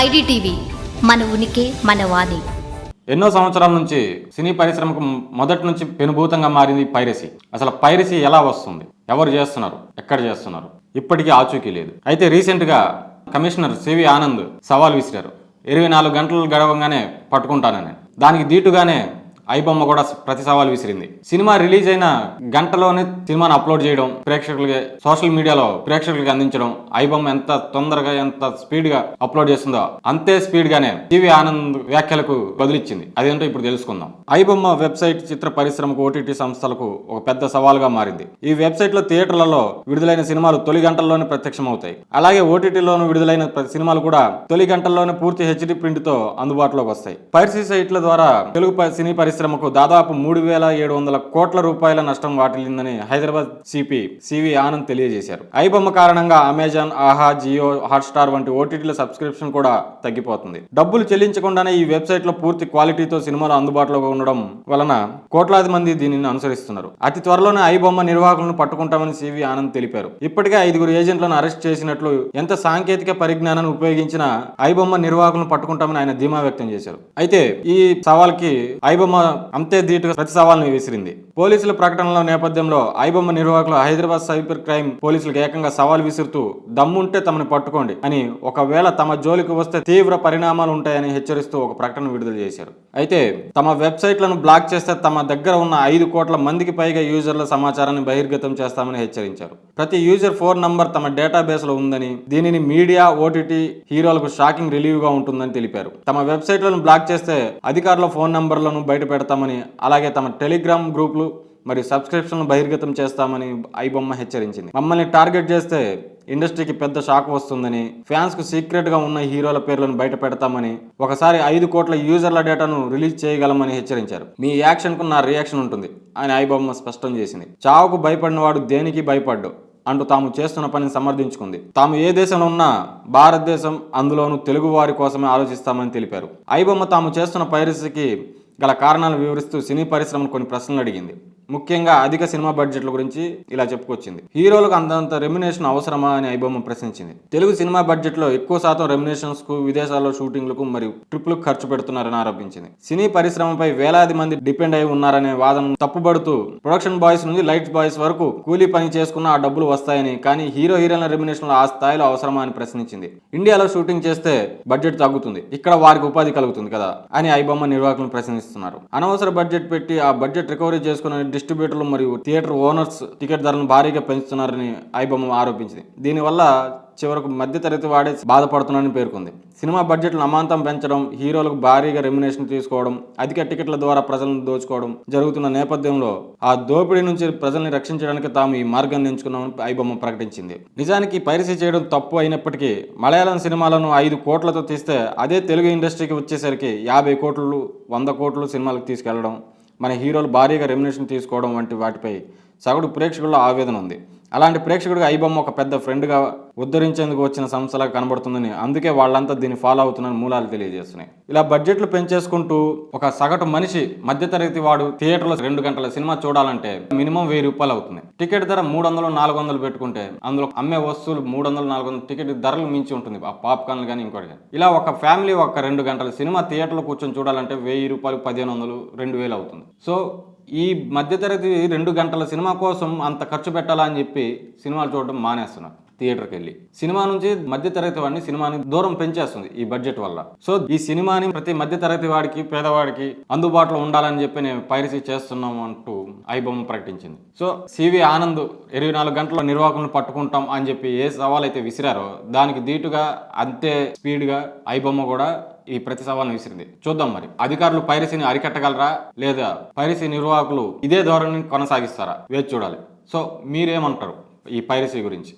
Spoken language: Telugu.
ఐడిటీవీ మన ఉనికి మన వాణి. ఎన్నో సంవత్సరాల నుంచి సినీ పరిశ్రమకు మొదటి నుంచి పెనుభూతంగా మారింది పైరసీ. అసలు పైరసీ ఎలా వస్తుంది? ఎవరు చేస్తున్నారు? ఎక్కడ చేస్తున్నారు? ఇప్పటికీ ఆచూకీ లేదు. అయితే రీసెంట్గా కమిషనర్ సివి ఆనంద్ సవాల్ విసిరారు. ఇరవై నాలుగు గంటలు గడవగానే పట్టుకుంటానని. దానికి దీటుగానే ఐబొమ్మ కూడా ప్రతి సవాల్ విసిరింది. సినిమా రిలీజ్ అయిన గంటలోనే సినిమాను అప్లోడ్ చేయడం ప్రేక్షకులకి సోషల్ మీడియాలో ప్రేక్షకులకి అందించడం ఐబొమ్మ ఎంత తొందరగా ఎంత స్పీడ్గా అప్లోడ్ చేస్తుందో అంతే స్పీడ్ గానే టీవీ ఆనంద్ వ్యాఖ్యలకు బదిలిచ్చింది. అదేంటో ఇప్పుడు తెలుసుకుందాం. ఐబొమ్మ వెబ్సైట్ చిత్ర పరిశ్రమకు ఓటీటీ సంస్థలకు ఒక పెద్ద సవాల్గా మారింది. ఈ వెబ్సైట్లో థియేటర్లలో విడుదలైన సినిమాలు తొలి గంటల్లోనే ప్రత్యక్షమవుతాయి. అలాగే ఓటీటీలోనూ విడుదలైన ప్రతి సినిమాలు కూడా తొలి గంటల్లోనే పూర్తి హెచ్డి ప్రింట్తో అందుబాటులోకి వస్తాయి. పైరసీ సైట్ల ద్వారా తెలుగు సినీ పరిశ్రమ పరిశ్రమకు దాదాపు మూడు వేల ఏడు వందల కోట్ల రూపాయల నష్టం వాటిల్లిందని హైదరాబాద్ సిపి సివి ఆనంద్ తెలియజేశారు. ఐబొమ్మ కారణంగా అమెజాన్ ఆహా జియో హాట్స్టార్ వంటి ఓటీటీల సబ్స్క్రిప్షన్ కూడా తగ్గిపోతుంది. డబ్బులు చెల్లించకుండానే ఈ వెబ్సైట్లో పూర్తి క్వాలిటీతో సినిమాలు అందుబాటులో ఉండడం వలన కోట్లాది మంది దీనిని అనుసరిస్తున్నారు. అతి త్వరలోనే ఐబొమ్మ నిర్వాహకులను పట్టుకుంటామని సివి ఆనంద్ తెలిపారు. ఇప్పటికే ఐదుగురు ఏజెంట్లను అరెస్ట్ చేసినట్లు ఎంత సాంకేతిక పరిజ్ఞానాన్ని ఉపయోగించిన ఐబొమ్మ నిర్వాహకులను పట్టుకుంటామని ఆయన ధీమా వ్యక్తం చేశారు. అయితే ఈ సవాల్కి ఐబొమ్మ అంతే ధీటుగా ప్రతి సవాల్ని విసిరింది. పోలీసుల ప్రకటనల నేపథ్యంలో ఐబొమ్మ నిర్వాహకులు హైదరాబాద్ సైబర్ క్రైమ్ పోలీసులకు ఏకంగా సవాల్ విసురుతూ దమ్ముంటే తమని పట్టుకోండి అని ఒకవేళ తమ జోలికి వస్తే తీవ్ర పరిణామాలు ఉంటాయని హెచ్చరిస్తూ ఒక ప్రకటన విడుదల చేశారు. అయితే తమ వెబ్సైట్లను బ్లాక్ చేస్తే తమ దగ్గర ఉన్న ఐదు కోట్ల మందికి పైగా యూజర్ల సమాచారాన్ని బహిర్గతం చేస్తామని హెచ్చరించారు. ప్రతి యూజర్ ఫోన్ నంబర్ తమ డేటాబేస్లో ఉందని దీనిని మీడియా ఓటీటీ హీరోలకు షాకింగ్ రిలీవ్గా ఉంటుందని తెలిపారు. తమ వెబ్సైట్లను బ్లాక్ చేస్తే అధికారుల ఫోన్ నంబర్లను బయట పెడతామని అలాగే తమ టెలిగ్రామ్ గ్రూపులు మరియు సబ్స్క్రిప్షన్లు బహిర్గతం చేస్తామని ఐబొమ్మ హెచ్చరించింది. మమ్మల్ని టార్గెట్ చేస్తే ఇండస్ట్రీకి పెద్ద షాక్ వస్తుందని ఫ్యాన్స్కు సీక్రెట్గా ఉన్న హీరోల పేర్లను బయట పెడతామని ఒకసారి ఐదు కోట్ల యూజర్ల డేటాను రిలీజ్ చేయగలమని హెచ్చరించారు. మీ యాక్షన్కు నా రియాక్షన్ ఉంటుంది అని ఐబొమ్మ స్పష్టం చేసింది. చావుకు భయపడినవాడు దేనికి భయపడ్డు అంటూ తాము చేస్తున్న పనిని సమర్థించుకుంది. తాము ఏ దేశంలో ఉన్నా భారతదేశం అందులోనూ తెలుగు వారి కోసమే ఆలోచిస్తామని తెలిపారు. ఐబొమ్మ తాము చేస్తున్న పైరసీకి గల కారణాలు వివరిస్తూ సినీ పరిశ్రమను కొన్ని ప్రశ్నలు అడిగింది. ముఖ్యంగా అధిక సినిమా బడ్జెట్ల గురించి ఇలా చెప్పుకొచ్చింది. హీరోలకు అంతంత రెమ్యునేషన్ అవసరమా అని ఐబొమ్మ ప్రశ్నించింది. తెలుగు సినిమా బడ్జెట్లో ఎక్కువ శాతం రెమ్యునేషన్స్కు విదేశాల్లో షూటింగ్లకు మరియు ట్రిప్లకు ఖర్చు పెడుతున్నారని ఆరోపించింది. సినీ పరిశ్రమపై వేలాది మంది డిపెండ్ అయి ఉన్నారనే వాదన తప్పుబడుతూ ప్రొడక్షన్ బాయ్స్ నుంచి లైట్స్ బాయ్స్ వరకు కూలీ పని చేసుకున్న ఆ డబ్బులు వస్తాయని కానీ హీరో హీరోయిన్ల రెమ్యునేషన్ ఆ స్థాయిలో అవసరమా అని ప్రశ్నించింది. ఇండియాలో షూటింగ్ చేస్తే బడ్జెట్ తగ్గుతుంది. ఇక్కడ వారికి ఉపాధి కలుగుతుంది కదా అని ఐబొమ్మ నిర్వాహకులను ప్రశ్నిస్తున్నారు. అనవసర బడ్జెట్ పెట్టి ఆ బడ్జెట్ రికవరీ చేసుకున్న డిస్ట్రిబ్యూటర్లు మరియు థియేటర్ ఓనర్స్ టికెట్ ధరలను భారీగా పెంచుతున్నారని ఐబొమ్మ ఆరోపించింది. దీనివల్ల చివరకు మధ్యతరగతి వాడే బాధపడుతున్నారని పేర్కొంది. సినిమా బడ్జెట్లను అమాంతం పెంచడం హీరోలకు భారీగా రెమ్యునేషన్ తీసుకోవడం అధిక టికెట్ల ద్వారా ప్రజలను దోచుకోవడం జరుగుతున్న నేపథ్యంలో ఆ దోపిడీ నుంచి ప్రజల్ని రక్షించడానికి తాము ఈ మార్గాన్ని ఎంచుకున్నామని ఐబొమ్మ ప్రకటించింది. నిజానికి పైరసీ చేయడం తప్పు అయినప్పటికీ మలయాళం సినిమాలను ఐదు కోట్లతో తీస్తే అదే తెలుగు ఇండస్ట్రీకి వచ్చేసరికి యాభై కోట్లు వంద కోట్లు సినిమాలకు తీసుకెళ్ళడం మన హీరోలు భారీగా రెమ్యునేషన్ తీసుకోవడం వంటి వాటిపై సగటు ప్రేక్షకుల్లో ఆవేదన ఉంది. అలాంటి ప్రేక్షకుడికి ఐబొమ్మ ఒక పెద్ద ఫ్రెండ్గా ఉద్ధరించేందుకు వచ్చిన సంస్థలా కనబడుతుందని అందుకే వాళ్ళంతా దీన్ని ఫాలో అవుతున్నారని మూలాలు తెలియజేస్తున్నాయి. ఇలా బడ్జెట్లు పెంచేసుకుంటూ ఒక సగటు మనిషి మధ్యతరగతి వాడు థియేటర్లో రెండు గంటల సినిమా చూడాలంటే మినిమం వెయ్యి రూపాయలు అవుతుంది. టికెట్ ధర మూడు వందలు నాలుగు వందలు పెట్టుకుంటే అందులో అమ్మే వస్తువులు మూడు వందలు నాలుగు వందలు టికెట్ ధరలు మించి ఉంటుంది. ఆ పాప్కార్న్లు కానీ ఇంకోటి కానీ ఇలా ఒక ఫ్యామిలీ ఒక రెండు గంటల సినిమా థియేటర్లో కూర్చొని చూడాలంటే వెయ్యి రూపాయలు పదిహేను వందలు రెండు వేలు అవుతుంది. సో ఈ మధ్యతరగతి రెండు గంటల సినిమా కోసం అంత ఖర్చు పెట్టాలా అని చెప్పి సినిమాలు చూడడం మానేస్తున్నారు థియేటర్కి వెళ్ళి. సినిమా నుంచి మధ్యతరగతి వాడిని సినిమాని దూరం పెంచేస్తుంది ఈ బడ్జెట్ వల్ల. సో ఈ సినిమాని ప్రతి మధ్యతరగతి వాడికి పేదవాడికి అందుబాటులో ఉండాలని చెప్పి నేను పైరసీ చేస్తున్నాం అంటూ ఐబొమ్మ ప్రకటించింది. సో సివి ఆనంద్ ఇరవై నాలుగు గంటల నిర్వాహకులను పట్టుకుంటాం అని చెప్పి ఏ సవాల్ అయితే విసిరారో దానికి దీటుగా అంతే స్పీడ్గా ఐబొమ్మ కూడా ఈ ప్రతి సవాల్ని విసిరింది. చూద్దాం మరి. అధికారులు పైరసీని అరికట్టగలరా లేదా పైరసీ నిర్వాహకులు ఇదే ధోరణిని కొనసాగిస్తారా? వేచి చూడాలి. సో మీరేమంటారు ఈ పైరసీ గురించి?